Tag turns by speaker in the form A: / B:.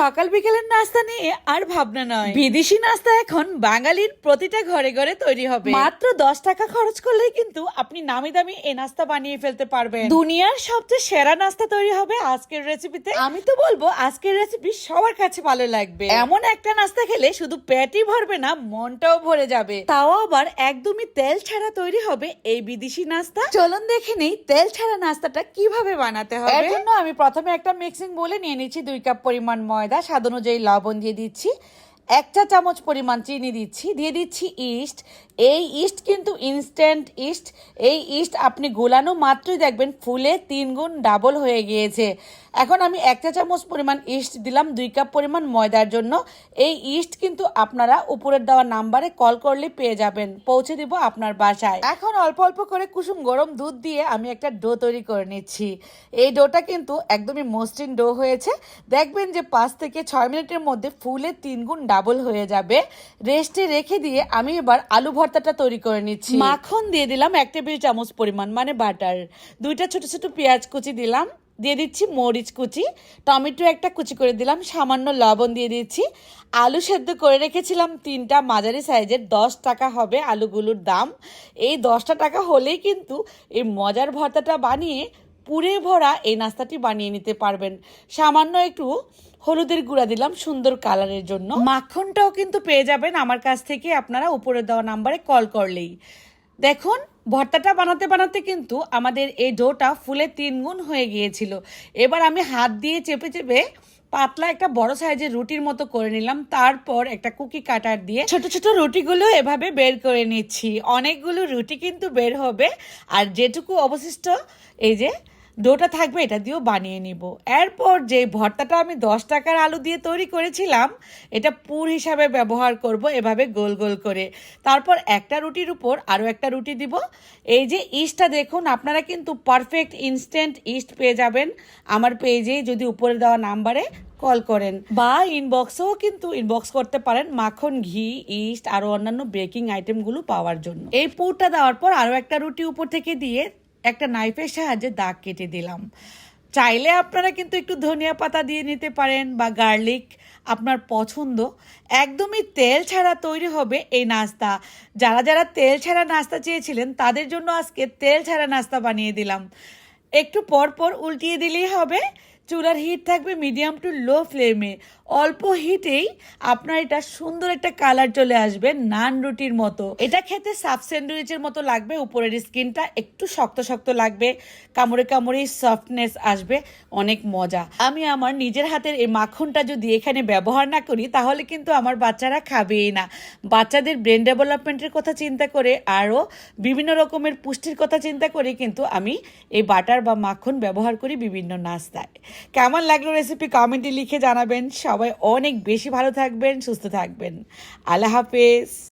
A: সকাল বিকেলের নাস্তা নিয়ে আর ভাবনা নয়। বিদেশি নাস্তা এখন বাঙালির প্রতিটা ঘরে ঘরে তৈরি হবে। মাত্র দশ টাকা খরচ করলেই কিন্তু আপনি নামি দামি এই নাস্তা বানিয়ে ফেলতে পারবেন। দুনিয়ার সবচেয়ে সেরা নাস্তা তৈরি হবে আজকের রেসিপিতে আমি তো বলব, আজকের রেসিপি সবার কাছে ভালো লাগবে। এমন একটা নাস্তা খেলে শুধু পেটই ভরবে না, মনটাও ভরে যাবে। তাও আবার একদমই তেল ছাড়া তৈরি হবে এই বিদেশি নাস্তা। চলুন দেখে নেই তেল ছাড়া নাস্তাটা কীভাবে বানাতে হবে। এর জন্য আমি প্রথমে একটা মিক্সিং বলে নিয়ে নিচ্ছি দুই কাপ পরিমাণ ময়দা স্বাদ অনুযায়ী লবণ দিয়ে দিচ্ছি এক চা চামচ পরিমাণ চিনি দিচ্ছি, দিয়ে দিচ্ছি ইস্ট। এই ইস্ট কিন্তু ইনস্ট্যান্ট ইস্ট। এই ইস্ট আপনি গোলানো মাত্রই দেখবেন ফুলে তিন গুণ ডাবল হয়ে গিয়েছে। এখন আমি এক চা চামচ পরিমাণ ইস্ট দিলাম, দুই কাপ পরিমাণ ময়দার জন্য। এই ইস্ট কিন্তু আপনারা উপরের দেওয়া নাম্বারে কল করলে পেয়ে যাবেন। পৌঁছে দিব আপনার বাসায়। এখন অল্প অল্প করে কুসুম গরম দুধ দিয়ে আমি একটা ডো তৈরি করে নিচ্ছি। এই ডোটা কিন্তু একদমই মসৃণ ডো হয়েছে। দেখবেন যে পাঁচ থেকে ছয় মিনিটের মধ্যে ফুলে তিন গুণ ডাবল হয়ে যাবে। রেস্টে রেখে দিয়ে আমি এবার আলু ভর্তাটা তৈরি করে নিচ্ছি। মাখন দিয়ে দিলাম এক টেবিল চামচ পরিমাণ মানে বাটার। দুইটা ছোট ছোট পেঁয়াজ কুচি দিলাম, দিয়ে দিচ্ছি মরিচ কুচি। টমেটো একটা কুচি করে দিলাম, সামান্য লবণ দিয়ে দিচ্ছি। আলু সেদ্ধ করে রেখেছিলাম তিনটা, মাঝারি সাইজের, দশ টাকা হবে আলুগুলোর দাম। এই দশটা টাকা হলেই কিন্তু এই মজার ভর্তাটা বানিয়ে পুরে ভরা এই নাস্তাটি বানিয়ে নিতে পারবেন। সামান্য একটু হলুদের গুঁড়া দিলাম সুন্দর কালারের জন্য। মাখনটাও কিন্তু পেয়ে যাবেন আমার কাছ থেকে, আপনারা উপরে দেওয়া নাম্বারে কল করলেই। দেখুন, ভর্তাটা বানাতে বানাতে কিন্তু আমাদের এই ডোটা ফুলে তিন গুণ হয়ে গিয়েছিল। এবার আমি হাত দিয়ে চেপে চেপে পাতলা একটা বড় সাইজের রুটির মতো করে নিলাম। তারপর একটা কুকি কাটার দিয়ে ছোট ছোট রুটিগুলো এভাবে বের করে নিচ্ছি। অনেকগুলো রুটি কিন্তু বের হবে। আর যেটুকু অবশিষ্ট, এই যে ডোটা থাকবে, এটা দিয়েও বানিয়ে নিব। এরপর যে ভর্তাটা আমি দশ টাকার আলু দিয়ে তৈরি করেছিলাম, এটা পুর হিসাবে ব্যবহার করব এভাবে গোল গোল করে। তারপর একটা রুটির উপর আরও একটা রুটি দিব। এই যে ইস্টটা দেখুন, আপনারা কিন্তু পারফেক্ট ইনস্ট্যান্ট ইস্ট পেয়ে যাবেন। আমার পেজে যদি উপরে দেওয়া নাম্বারে কল করেন। বা ইনবক্সেও কিন্তু ইনবক্স করতে পারেন মাখন, ঘি, ইস্ট, আরও অন্যান্য বেকিং আইটেমগুলো পাওয়ার জন্য। এই পুরটা দেওয়ার পর আরও একটা রুটি উপর থেকে দিয়ে একটা নাইফের সাহায্যে দাগ কেটে দিলাম। চাইলে আপনারা কিন্তু একটু ধনিয়া পাতা দিয়ে নিতে পারেন বা গার্লিক আপনার পছন্দ। একদমই তেল ছাড়া তৈরি হবে এই নাস্তা। যারা যারা তেল ছাড়া নাস্তা চেয়েছিলেন, তাদের জন্য আজকে তেল ছাড়া নাস্তা বানিয়ে দিলাম। একটু পর পর উল্টিয়ে দিলেই হবে। চুলার হিট থাকবে মিডিয়াম টু লো ফ্লেমে অল্প হিটেই আপনার এটা সুন্দর একটা কালার চলে আসবে নান রুটির মতো। এটা খেতে সাফ স্যান্ডউইচের মতো লাগবে, উপরের স্কিনটা একটু শক্ত শক্ত লাগবে, কামড়ে কামড়ে সফটনেস আসবে, অনেক মজা। আমি আমার নিজের হাতের এই মাখনটা যদি এখানে ব্যবহার না করি, তাহলে কিন্তু আমার বাচ্চারা খাবেই না। বাচ্চাদের ব্রেন ডেভেলপমেন্টের কথা চিন্তা করে, আরও বিভিন্ন রকমের পুষ্টির কথা চিন্তা করে কিন্তু আমি এই বাটার বা মাখন ব্যবহার করি বিভিন্ন নাস্তায়। কেমন লাগল রেসিপি কমেন্টে লিখে জানাবেন। সবাই অনেক বেশি ভালো থাকবেন, সুস্থ থাকবেন। আল্লাহ হাফেজ।